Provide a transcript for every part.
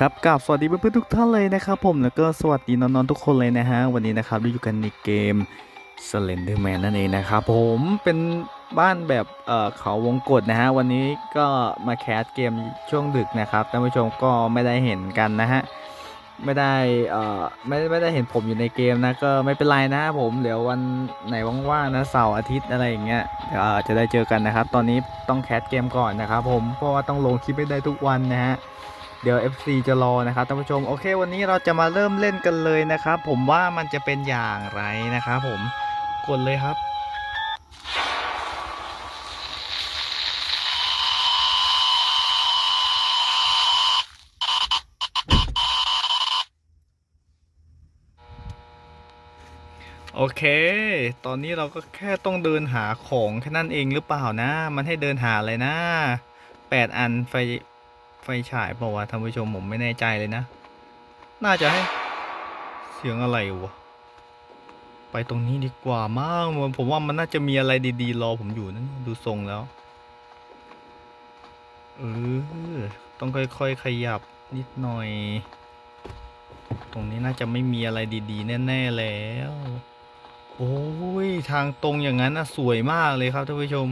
ครับกับสวัสดีเพื่อนๆทุกท่านเลยนะครับผมแล้วก็สวัสดีน้องๆทุกคนเลยนะฮะวันนี้นะครับเราอยู่กันในเกม Slenderman นั่นเองนะครับผมเป็นบ้านแบบเอ่อเขาวงกตนะฮะวันนี้ก็มาแคสเกมช่วงดึกนะครับท่านผู้ชมก็ไม่ได้เห็นกันนะฮะไม่ได้เอ่อไม่ไม่ได้เห็นผมอยู่ในเกมนะก็ไม่เป็นไรนะผมเดี๋ยววันไหนว่างๆนะเสาร์อาทิตย์อะไรอย่างเงี้ยจะได้เจอกันนะครับ ตอนนี้ต้องแคสเกมก่อนนะครับผมเพราะว่าต้องลงคลิปไม่ได้ทุกวันนะฮะ เดี๋ยว FC จะรอนะครับท่านผู้ชมโอเค วันนี้เราจะมาเริ่มเล่นกันเลยนะครับ ผมว่ามันจะเป็นอย่างไรนะครับผมกดเลยครับโอเค ตอนนี้เราก็แค่ต้องเดินหาของแค่นั้นเองหรือเปล่านะ มันให้เดินหาอะไรนะแปดอันไฟ ไฟฉายเปล่าวะท่านผู้ชมผมไม่แน่ใจเลยนะ น่าจะให้เสียงอะไรวะ ไปตรงนี้ดีกว่ามั้งผมว่ามันน่าจะมีอะไรดีๆ รอผมอยู่นะดูทรงแล้ว เออ ต้องค่อยๆขยับนิดหน่อย ตรงนี้น่าจะไม่มีอะไรดีๆ แน่ ๆ แล้ว โอ้ย ทางตรงอย่างนั้นนะสวยมากเลยครับท่านผู้ชม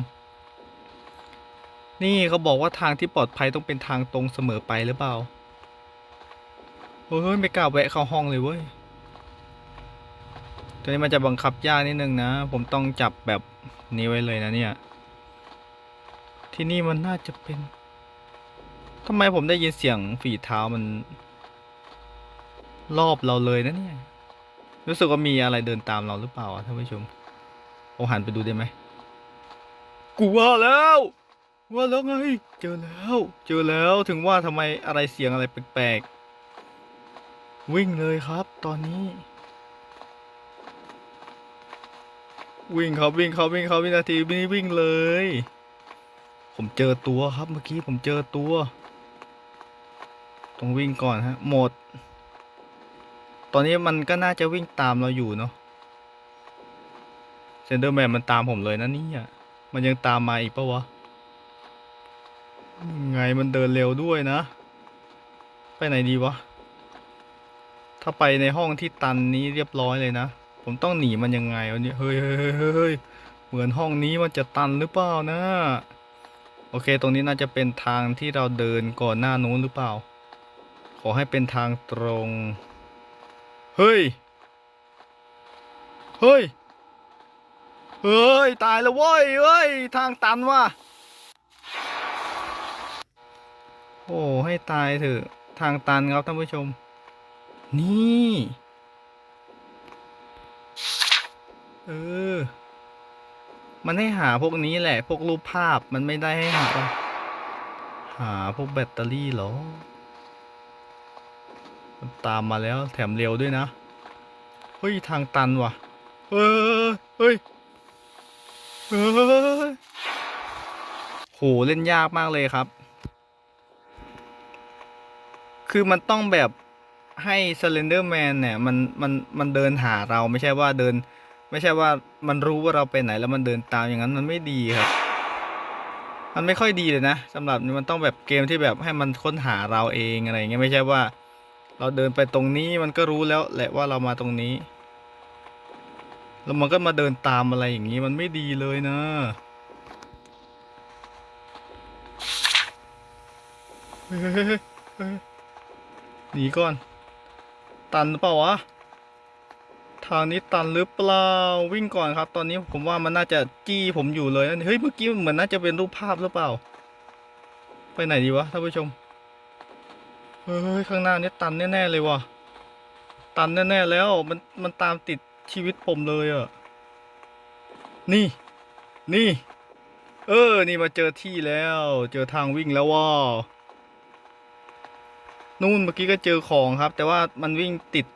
นี่เขาบอกว่าทางที่ปลอดภัยต้องเป็นทางตรงเสมอไปหรือเปล่าเฮ้ยไม่กล้าแวะเข้าห้องเลยเว้ยตัวนี้มันจะบังคับยากนิดนึงนะ ผมต้องจับแบบนี้ไว้เลยนะเนี่ย ที่นี่มันน่าจะเป็นทำไมผมได้ยินเสียงฝีเท้ามัน รอบเราเลยนะเนี่ย รู้สึกว่ามีอะไรเดินตามเราหรือเปล่าท่านผู้ชมผมหันไปดูได้ไหมกูว่าแล้ว ว่าแล้วไง เจอแล้ว เจอแล้วถึงว่าทำไมอะไรเสียงอะไรแปลกๆ วิ่งเลยครับตอนนี้ วิ่งครับวิ่งครับวิ่งครับวินาทีนี้วิ่งเลย ผมเจอตัวครับเมื่อกี้ผมเจอตัว ต้องวิ่งก่อนฮะ หมด ตอนนี้มันก็น่าจะวิ่งตามเราอยู่เนาะเซนเดอร์แมนมันตามผมเลยนะนี่ยมันยังตามมาอีกปะวะ ไงมันเดินเร็วด้วยนะ ไปไหนดีวะ ถ้าไปในห้องที่ตันนี้เรียบร้อยเลยนะ ผมต้องหนีมันยังไงวะเนี่ยเฮ้ยเฮ้ยเฮ้ยเฮ้ยเฮ้ยเหมือนห้องนี้มันจะตันหรือเปล่านะ โอเค ตรงนี้น่าจะเป็นทางที่เราเดินก่อนหน้านู้นหรือเปล่า ขอให้เป็นทางตรง เฮ้ย เฮ้ย เฮ้ย ตายแล้วเว้ยเฮ้ย ทางตันว่ะ โอ้ให้ตายเถอะทางตันครับท่านผู้ชม นี่ เออ มันให้หาพวกนี้แหละ พวกรูปภาพมันไม่ได้ให้หา หาพวกแบตเตอรี่เหรอ มันตามมาแล้วแถมเร็วด้วยนะ เฮ้ย ทางตันว่ะเฮ้ยเฮ้ยเฮ้ยโหเล่นยากมากเลยครับ คือมันต้องแบบให้ Slender Man เนี่ยมันมันมันเดินหาเราไม่ใช่ว่าเดิน ไม่ใช่ว่ามันรู้ว่าเราไปไหนแล้วมันเดินตามอย่างนั้นมันไม่ดีครับ มันไม่ค่อยดีเลยนะสำหรับมันต้องแบบเกมที่แบบให้มันค้นหาเราเองอะไรอย่างเงี้ยไม่ใช่ว่า เราเดินไปตรงนี้มันก็รู้แล้วแหละว่าเรามาตรงนี้ แล้วมันก็มาเดินตามอะไรอย่างนี้มันไม่ดีเลยนะเฮ้ย หนีก่อน ตันหรือเปล่าวะ ทางนี้ตันหรือเปล่า วิ่งก่อนครับ ตอนนี้ผมว่ามันน่าจะจี้ผมอยู่เลย เฮ้ย เมื่อกี้เหมือนน่าจะเป็นรูปภาพหรือเปล่า ไปไหนดีวะท่านผู้ชม เฮ้ย ข้างหน้านี้ตันแน่ๆเลยวะตันแน่ๆแล้ว มัน มันตามติดชีวิตผมเลยอะนี่ นี่ เออ นี่มาเจอที่แล้ว เจอทางวิ่งแล้วว่า นู่นเมื่อกี้ก็เจอของครับ แต่ว่ามันวิ่งติด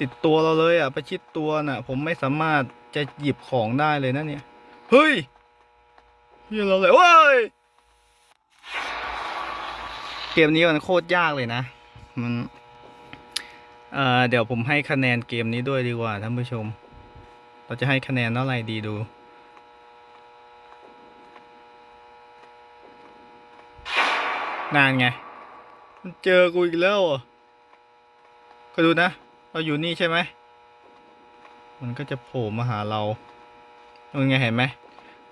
ติดตัวเราเลยอะประชิดตัวน่ะ ผมไม่สามารถจะหยิบของได้เลยนะเนี่ย เฮ้ยเฮียเราเลยว้ยเกมนี้มันโคตรยากเลยนะ มันเอ่อเดี๋ยวผมให้คะแนนเกมนี้ด้วยดีกว่าท่านผู้ชม เราจะให้คะแนนเท่าไหร่ดีดูนานไง มันเจอกูอีกแล้วอะก็ดูนะ เราอยู่นี่ใช่ไหม มันก็จะโผล่มาหาเราเป็นไงเห็นไหม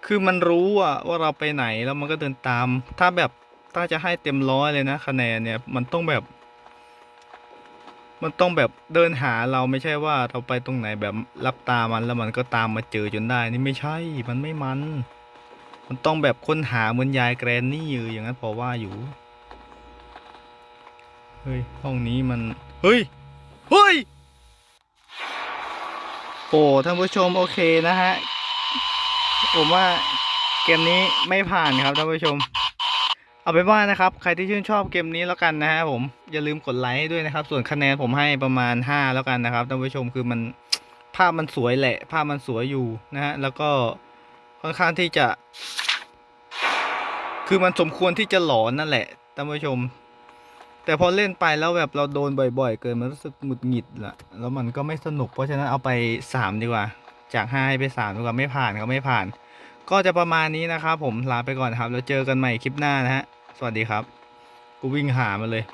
คือมันรู้อะว่าเราไปไหนแล้วมันก็เดินตาม ถ้าแบบถ้าจะให้เต็มร้อยเลยนะคะแนนเนี่ย มันต้องแบบ มันต้องแบบเดินหาเราไม่ใช่ว่าเราไปตรงไหนแบบรับตามันแล้วมันก็ตามมาเจอจนได้ นี่ไม่ใช่ มันไม่มัน มันต้องแบบค้นหาเหมือนยายแกรนนี่อยู่อย่างนั้นพอว่าอยู่ เฮ้ย ห้องนี้มัน เฮ้ย เฮ้ย โอ้ ท่านผู้ชมโอเคนะฮะ ผมว่าเกมนี้ไม่ผ่านครับท่านผู้ชม เอาเป็นว่านะครับ ใครที่ชื่นชอบเกมนี้แล้วกันนะฮะผม อย่าลืมกดไลค์ให้ด้วยนะครับ ส่วนคะแนนผมให้ประมาณ 5 แล้วกันนะครับท่านผู้ชมคือมันภาพมันสวยแหละ ภาพมันสวยอยู่นะฮะ แล้วก็ค่อนข้างที่จะ คือมันสมควรที่จะหลอนนั่นแหละท่านผู้ชม แต่พอเล่นไปแล้วแบบเราโดนบ่อยๆ เกินมันรู้สึกหงุดหงิดละแล้วมันก็ไม่สนุกเพราะฉะนั้นเอาไปสามดีกว่า จากห้าให้ไปสามดีกว่าไม่ผ่านก็ไม่ผ่าน ก็จะประมาณนี้นะครับผมลาไปก่อนครับ แล้วเจอกันใหม่คลิปหน้านะฮะ สวัสดีครับ กูวิ่งหามาเลย